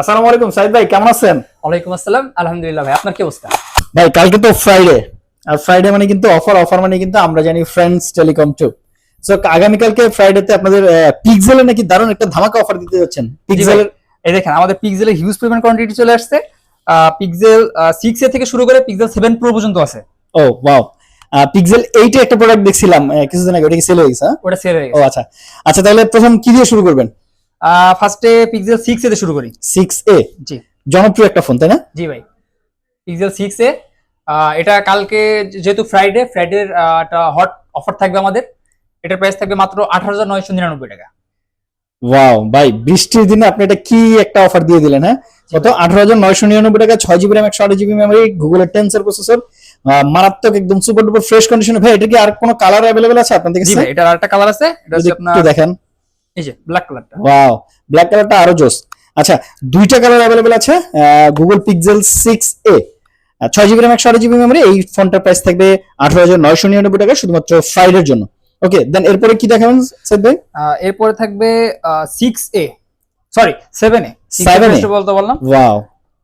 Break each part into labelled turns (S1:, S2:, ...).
S1: আসসালামু আলাইকুম সাইদ ভাই কেমন আছেন?
S2: ওয়ালাইকুম আসসালাম। আলহামদুলিল্লাহ ভাই আপনার কি অবস্থা?
S1: ভাই কালকে তো ফ্রাইডে আর ফ্রাইডে মানে কিন্তু অফার অফার মানে কিন্তু আমরা জানি ফ্রেন্ডস টেলিকম টু সো আগামীকালকে ফ্রাইডেতে আপনাদের পিক্সেলে নাকি দারুণ একটা ধামাকা অফার দিতে যাচ্ছেন। পিক্সেলের
S2: এই দেখেন আমাদের পিক্সেলের হিউজ পরিমাণ কোয়ান্টিটি চলে আসছে। পিক্সেল সিক্স এ থেকে শুরু করে পিক্সেল সেভেন প্রো পর্যন্ত আছে।
S1: ও ওয়াও পিক্সেল এইটে একটা প্রোডাক্ট দেখছিলাম কিছুদিন আগে ওটা কি সেল হয়ে গেছে হ্যাঁ?
S2: ওটা সেল হয়ে
S1: ও আচ্ছা। আচ্ছা তাহলে প্রথম কি দিয়ে শুরু করবেন?
S2: ফার্স্টে পিক্সেল সিক্স এ শুরু করি।
S1: সিক্স এ
S2: জি।
S1: জনপ্রিয় একটা ফোন তাই না?
S2: জি ভাই। পিক্সেল সিক্স এ এটা কালকে যেহেতু ফ্রাইডে ফ্রাইডের একটা হট অফার থাকবে আমাদের। এটার প্রাইস থাকবে মাত্র আঠারো হাজার নয়শো নিরানব্বই টাকা।
S1: ওয়াও ভাই বৃষ্টির দিনে আপনি এটা কি একটা অফার দিয়ে দিলেন হ্যাঁ? কত? আঠারো হাজার নয়শো নিরানব্বই টাকা ছয় জিবি র্যাম একশো আট জিবি মেমোরি গুগলের টেন্সর প্রসেসর মারাত্মক একদম সুপার ডুপার ফ্রেশ কন্ডিশনে ভাই এটা কি আর কোনো কালার অ্যাভেলেবল আছে আপনাদের
S2: জি
S1: কাছে
S2: এটার আরেকটা কালার আছে। এটা
S1: যদি
S2: হচ্ছে আপনার
S1: একটু দেখেন।
S2: এই যে ব্ল্যাক কালারটা
S1: ওয়াও ব্ল্যাক কালারটা আরও জোস। আচ্ছা দুইটা কালার অ্যাভেলেবল আছে গুগল পিক্সেল সিক্স এ ছয় জিবি র্যাম একশো আট জিবি মেমোরি এই ফোনটার প্রাইস থাকবে আঠারো হাজার নয়শো নিরানব্বই টাকা শুধুমাত্র ফ্রাইডের জন্য। ওকে দেন এরপরে কি দেখাবেন সাইদ ভাই?
S2: এরপরে থাকবে six A sorry seven A
S1: 7A
S2: বলতে বললাম।
S1: ওয়াও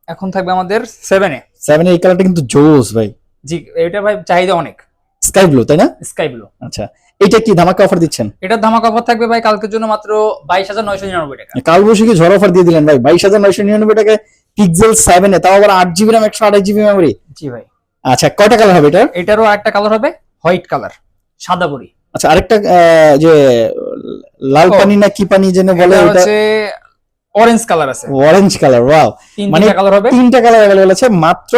S2: এখন থাকবে আমাদের সেভেন এ
S1: সেভেন এই কালারটা কিন্তু জোস ভাই।
S2: জি এটা ভাই চাহিদা অনেক।
S1: স্কাই ব্লু তাই না?
S2: স্কাই ব্লু
S1: আচ্ছা এটা কি ধামাকা অফার দিচ্ছেন?
S2: এটা ধামাকা অফার থাকবে ভাই কালকের জন্য মাত্র বাইশ হাজার নয়শো নিরানব্বই টাকা।
S1: কাল বৈশাখী ঝড় অফার দিয়ে দিলেন ভাই? বাইশ হাজার নয়শো নিরানব্বই টাকায় পিক্সেল সেভেন এ তাও আবার আট জিবি র্যাম একশো আঠাশ জিবি মেমোরি
S2: জি ভাই।
S1: আচ্ছা কয়টা কালার হবে এটা
S2: এটারও একটা কালার হবে হোয়াইট কালার সাদা বড়ি।
S1: আচ্ছা আরেকটা আহ, যে লাল পানি না কি পানি যেন বলে
S2: এটা
S1: ওটা?
S2: হচ্ছে অরেঞ্জ কালার আছে।
S1: অরেঞ্জ কালার ওয়াও মানে
S2: কালার হবে?
S1: তিনটা কালার অ্যাভেলেবল আছে মাত্র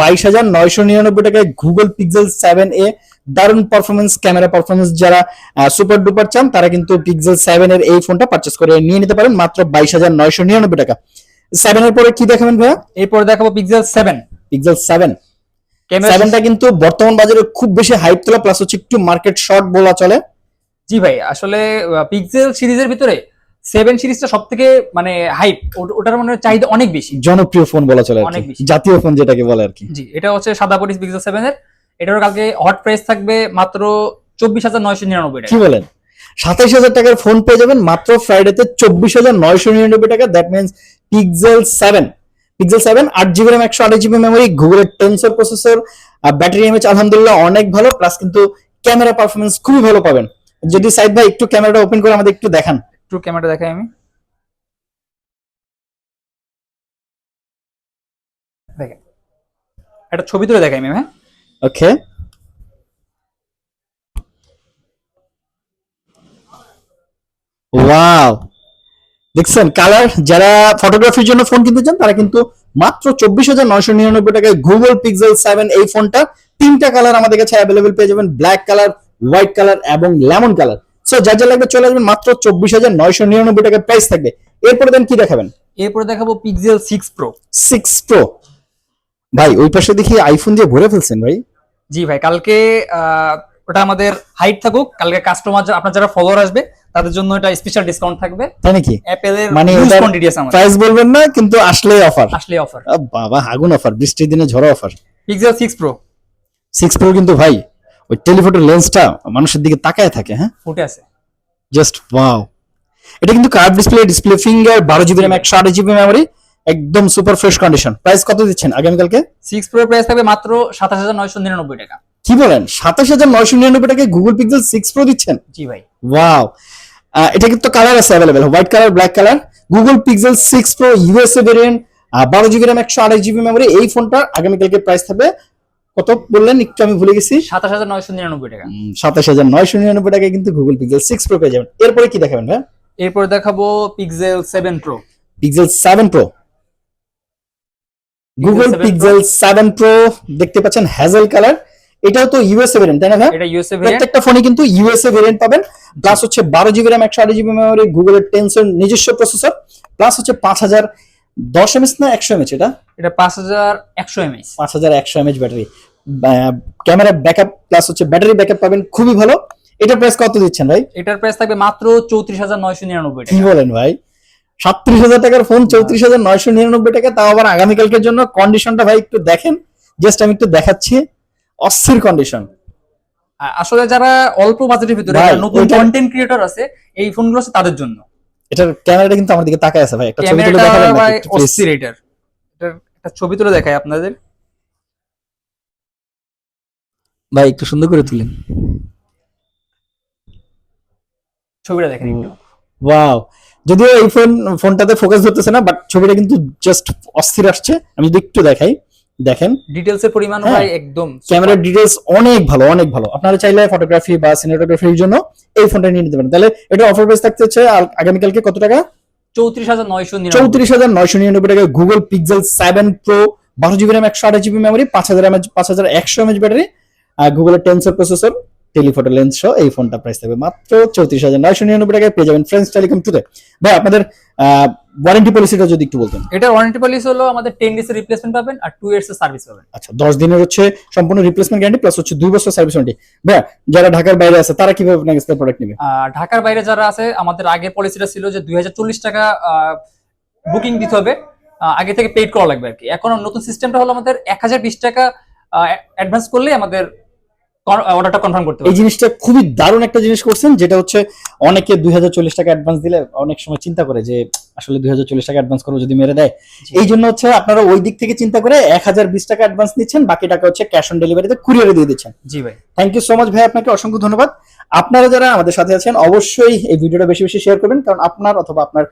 S1: বাইশ হাজার নয়শো নিরানব্বই টাকায় গুগল পিক্সেল এ দারুণ পারফরমেন্স ক্যামেরা পারফরমেন্স যারা সুপার ডুপার চান তারা কিন্তু পিক্সেল সেভেন এর এই ফোনটা পারচেস করে নিয়ে নিতে পারেন মাত্র বাইশ হাজার নয়শো নিরানব্বই টাকা। সেভেন এর পরে কি দেখাবেন ভাইয়া?
S2: এরপরে দেখাবো Pixel seven
S1: Pixel seven
S2: camera
S1: সেভেনটা কিন্তু বর্তমান বাজারে খুব বেশি হাইপ তোলা প্লাস হচ্ছে একটু মার্কেট শর্ট বলা চলে।
S2: জি ভাই আসলে পিক্সেল সিরিজের ভিতরে সেভেন সিরিজটা সব থেকে মানে হাইপ ওটার মানে চাহিদা অনেক বেশি।
S1: জনপ্রিয় ফোন বলা চলে
S2: অনেক বেশি।
S1: জাতীয় ফোন যেটাকে বলে আর কি।
S2: জি এটা হচ্ছে সাদা পরিস পিক্সেল সেভেন এর এটারও কালকে হট প্রাইস থাকবে মাত্র চব্বিশ হাজার নয়শো নিরানব্বই
S1: কি বলেন? সাতাইশ হাজার টাকার ফোন পেয়ে যাবেন মাত্র ফ্রাইডেতে চব্বিশ হাজার নয়শো নিরানব্বই টাকা। That means pixel seven pixel seven আট জিবি র্যাম একশো আঠাশ জিবি মেমোরি গুগলের টেন্সর প্রসেসর আর ব্যাটারি এমএচ আলহামদুলিল্লাহ অনেক ভালো। প্লাস কিন্তু ক্যামেরা পারফরমেন্স খুবই ভালো পাবেন। যদি সাইড ভাই একটু ক্যামেরাটা ওপেন করে আমাদের একটু দেখান।
S2: একটু ক্যামেরা দেখাই আমি। একটা ছবি তুলে দেখাই ম্যাম হ্যাঁ?
S1: ওকে। ওয়াও। দেখছেন, কালার, যারা ফটোগ্রাফির জন্য ফোন কিনতে চান, তারা কিন্তু মাত্র চব্বিশ হাজার নয়শো নিরানব্বই টাকায় গুগল পিক্সেল সেভেন এই ফোনটা তিনটা কালার আমাদের কাছে অ্যাভেলেবেল পেয়ে যাবেন। ব্ল্যাক কালার হোয়াইট কালার এবং লেমন কালার। সো যার যা লাগবে চলে আসবেন মাত্র চব্বিশ হাজার নয়শো নিরানব্বই টাকায় প্রাইস থাকবে। এরপরে দেন কি দেখাবেন?
S2: এরপরে দেখাবো Pixel six Pro
S1: six Pro ভাই ওই পাশে দেখি আইফোন দিয়ে ভরে ফেলছেন ভাই।
S2: জি ভাই কালকে ওটা আমাদের হাইট থাকুক কালকে কাস্টমার আপনার যারা ফলোয়ার আসবে তাদের জন্য এটা স্পেশাল ডিসকাউন্ট থাকবে।
S1: তাই নাকি? মানে ওটার
S2: কোয়ান্টিটি আছে আমাদের।
S1: প্রাইস বলবেন না কিন্তু আসলে অফার
S2: আসলে অফার
S1: বাবা আগুন অফার বৃষ্টির দিনে ঝড়ো offer
S2: Pixel six Pro
S1: six Pro কিন্তু ভাই ওই টেলিফোটোর লেন্সটা মানুষের দিকে তাকায় থাকে হ্যাঁ?
S2: ফুটে আছে
S1: জাস্ট ওয়াও এটা কিন্তু কার্ভ ডিসপ্লে ডিসপ্লে ফিঙ্গার বারো জিবি র্যাম একশো আট জিবি মেমোরি একদম সুপার ফ্রেশ কন্ডিশন প্রাইস কত দিচ্ছেন আগামীকালকে?
S2: সিক্স প্রো প্রাইস থাকবে মাত্র সাতাশ হাজার নয়শো নিরানব্বই টাকা।
S1: কি বলেন? সাতাশ হাজার নয়শো নিরানব্বই টাকায় গুগল পিক্সেল সিক্স প্রো দিচ্ছেন?
S2: জি ভাই।
S1: ওয়াও এটা কিন্তু কালার আছে available white colour black colour Google Pixel six Pro USA variant বারো জিবি র্যাম একশো আঠাশ জিবি মেমোরি এই ফোনটা আগামীকালকে প্রাইস থাকবে কত বললেন? একটু আমি ভুলে গেছি।
S2: সাতাশ হাজার নয়শো নিরানব্বই টাকা।
S1: সাতাশ হাজার নয়শো নিরানব্বই টাকায় কিন্তু গুগল পিক্সেল সিক্স প্রো পেয়ে যাবেন। এরপরে কি দেখাবেন ভাই?
S2: এরপর দেখাবো Pixel seven Pro
S1: Pixel seven Pro Google Pixel seven Pro দেখতে পাচ্ছেন হ্যাজেল কালার এটাও তো ইউএসএ ভেরিয়েন্ট তাই না ভাই?
S2: এটা ইউএসএ ভেরিয়েন্ট
S1: প্রত্যেকটা ফোনে কিন্তু ইউএসএ ভেরিয়েন্ট পাবেন। প্লাস হচ্ছে বারো জিবি র্যাম একশো আট জিবি মেমোরি গুগলের টেনশন নিজস্ব প্রসেসর প্লাস হচ্ছে পাঁচ হাজার দশ এমএস না একশো এমএচ এটা?
S2: এটা পাঁচ হাজার একশো এমএস
S1: পাঁচ হাজার একশো mAh battery camera backup plus হচ্ছে ব্যাটারি ব্যাকআপ পাবেন খুবই ভালো। এটা প্রাইস কত দিচ্ছেন ভাই?
S2: এটার প্রাইস থাকবে মাত্র চৌত্রিশ হাজার নয়শো নিরানব্বই
S1: কি বলেন ভাই? সাতত্রিশ হাজার টাকার ফোন চৌত্রিশ হাজার নয়শো নিরানব্বই টাকা তাও আবার আগামীকালকের জন্য কন্ডিশনটা ভাই একটু দেখেন। জাস্ট আমি একটু দেখাচ্ছি। অস্থির কন্ডিশন
S2: আসলে যারা অল্প বাজেটের ভিতরে নতুন কন্টেন্ট ক্রিয়েটর আছে এই ফোনগুলো আছে তাদের জন্য।
S1: এটার ক্যামেরাটা কিন্তু আমার দিকে তাকায় আছে ভাই। একটা ছবি তুলে দেখাবেন নাকি?
S2: অস্থির এটার এটার একটা ছবি তুলে দেখাই আপনাদের।
S1: ভাই একটু সুন্দর করে তুলেন।
S2: ছবিটা দেখেন একটু।
S1: ওয়াও। যদিও এই ফোন ফোনটাতে ফোকাস ধরতেছে না বাট ছবিটা কিন্তু জাস্ট অস্থির আসছে। আমি যদি একটু দেখাই। দেখেন।
S2: ডিটেলস এর পরিমাণ
S1: হ্যাঁ।
S2: ভাই একদম
S1: ক্যামেরার ডিটেলস অনেক ভালো অনেক ভালো। আপনারা চাইলে ফটোগ্রাফি বা সিনেমাটোগ্রাফির জন্য এই ফোনটা নিয়ে নিতে পারেন। তাহলে এটা অফার প্রাইস থাকতে হচ্ছে আগামীকালকে কত টাকা?
S2: চৌত্রিশ হাজার নয়শো
S1: চৌত্রিশ হাজার নয়শো নিরানব্বই টাকা। গুগল পিক্সেল সেভেন প্রো বারো জিবি র্যাম একশো আঠাশ জিবি মেমোরি পাঁচ হাজার এমএচ পাঁচ হাজার একশো এমএচ ব্যাটারি আর গুগলের টেন্সর প্রসেসর টেলিফোটো লেন্স সহ এই ফোনটা প্রাইস থাকবে। মাত্র চৌত্রিশ হাজার নয়শো নিরানব্বই টাকায় পেয়ে যাবেন ফ্রেন্ডস টেলিকম টুতে ভাই আপনাদের ওয়ারেন্টি পলিসিটা যদি একটু বলতেন।
S2: এটার ওয়ারেন্টি পলিসি হলো আমাদের টেন ডেজ এর রিপ্লেসমেন্ট পাবেন আর টু ইয়ার্স এর সার্ভিস পাবেন।
S1: আচ্ছা দশ দিনের হচ্ছে সম্পূর্ণ রিপ্লেসমেন্ট গ্যারান্টি প্লাস হচ্ছে দুই বছর সার্ভিস ওয়ারেন্টি ভাইয়া যারা ঢাকার বাইরে আছে তারা কীভাবে আপনার কাছে প্রোডাক্ট নেবে?
S2: ঢাকার বাইরে যারা আছে আমাদের আগের পলিসিটা ছিল যে দুই হাজার চল্লিশ টাকা বুকিং দিতে হবে। আগে থেকে পেড করা লাগবে আর কি। এখন নতুন সিস্টেমটা হলো আমাদের এক হাজার বিশ টাকা অ্যাডভান্স করলে আমাদের অর্ডারটা কনফার্ম করতে
S1: এই জিনিসটা খুবই দারুণ একটা জিনিস করছেন যেটা হচ্ছে অনেকে দুই হাজার চল্লিশ টাকা অ্যাডভান্স দিলে অনেক সময় চিন্তা করে যে আসলে দুই হাজার চল্লিশ টাকা অ্যাডভান্স করব যদি মেরে দেয়। এই জন্য হচ্ছে আপনারা ওই দিক থেকে চিন্তা করে এক হাজার বিশ টাকা অ্যাডভান্স নিচ্ছেন বাকি টাকা হচ্ছে ক্যাশ অন ডেলিভারিতে কুরিয়ারে দিয়ে দিচ্ছেন।
S2: জি ভাই।
S1: থ্যাংক ইউ সো মাচ ভাই আপনাকে অসংখ্য ধন্যবাদ। আপনারা যারা আমাদের সাথে আছেন অবশ্যই এই ভিডিওটা বেশি বেশি শেয়ার করবেন কারণ আপনার অথবা আপনার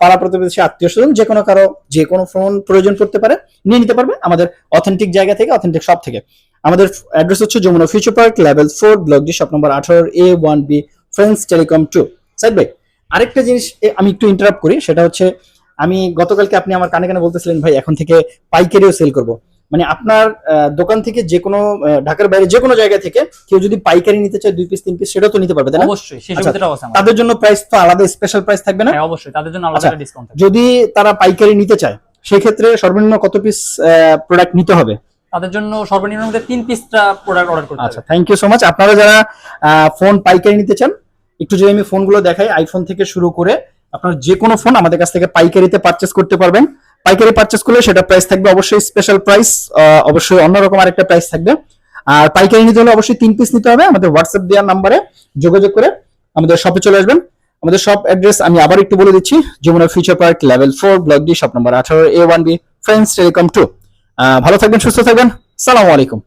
S1: পাড়া প্রতিবেশী আত্মীয় স্বজন যে কোনো কারও যে কোনো ফোন প্রয়োজন পড়তে পারে নিয়ে নিতে পারবে আমাদের অথেন্টিক জায়গা থেকে অথেন্টিক শপ থেকে। আমাদের অ্যাড্রেস হচ্ছে Jamuna future park level four block D shop number আঠারো A one B friends telecom two side ভাই আরেকটা জিনিস আমি একটু ইন্টারাপ্ট করি সেটা হচ্ছে আমি গতকালকে আপনি আমার কানে কানে বলতেছিলেন ভাই এখন থেকে পাইকারিও সেল করব। মানে আপনার দোকান থেকে যে কোনো ঢাকার বাইরে যে কোনো জায়গা থেকে কেউ যদি পাইকারি নিতে চায় দুই পিস তিন পিস সেটাও তো নিতে পারবে তাই না?
S2: অবশ্যই সেই
S1: আচ্ছা, তাদের জন্য প্রাইস তো আলাদা স্পেশাল প্রাইস থাকবে না?
S2: হ্যাঁ অবশ্যই তাদের জন্য আলাদা
S1: আচ্ছা,
S2: ডিসকাউন্ট থাকবে।
S1: যদি তারা পাইকারি নিতে চায় সেক্ষেত্রে সর্বনিম্ন কত পিস প্রোডাক্ট নিতে হবে?
S2: তাদের জন্য সর্বনিম্ন মধ্যে তিন পিসটা প্রোডাক্ট অর্ডার করতে
S1: আচ্ছা
S2: হবে।
S1: থ্যাংক ইউ সো মাচ আপনারা যারা ফোন পাইকারি নিতে চান একটু যদি আমি ফোনগুলো দেখাই আইফোন থেকে শুরু করে আপনার যে কোনো ফোন আমাদের কাছ থেকে পাইকারিতে পারচেস করতে পারবেন। পাইকারি পারচেস করলে সেটা প্রাইস থাকবে অবশ্যই স্পেশাল প্রাইস অবশ্যই অন্যরকম আরেকটা প্রাইস থাকবে। আর পাইকারি নিতে হলে অবশ্যই তিন পিস নিতে হবে আমাদের হোয়াটসঅ্যাপ দেওয়ার নাম্বারে যোগাযোগ করে আমাদের শপে চলে আসবেন। আমাদের শপ অ্যাড্রেস আমি আবার একটু বলে দিচ্ছি, Jamuna future park level four block D shop number আঠারো A one B friends telecom two ভালো থাকবেন, সুস্থ থাকবেন। সালামু আলাইকুম।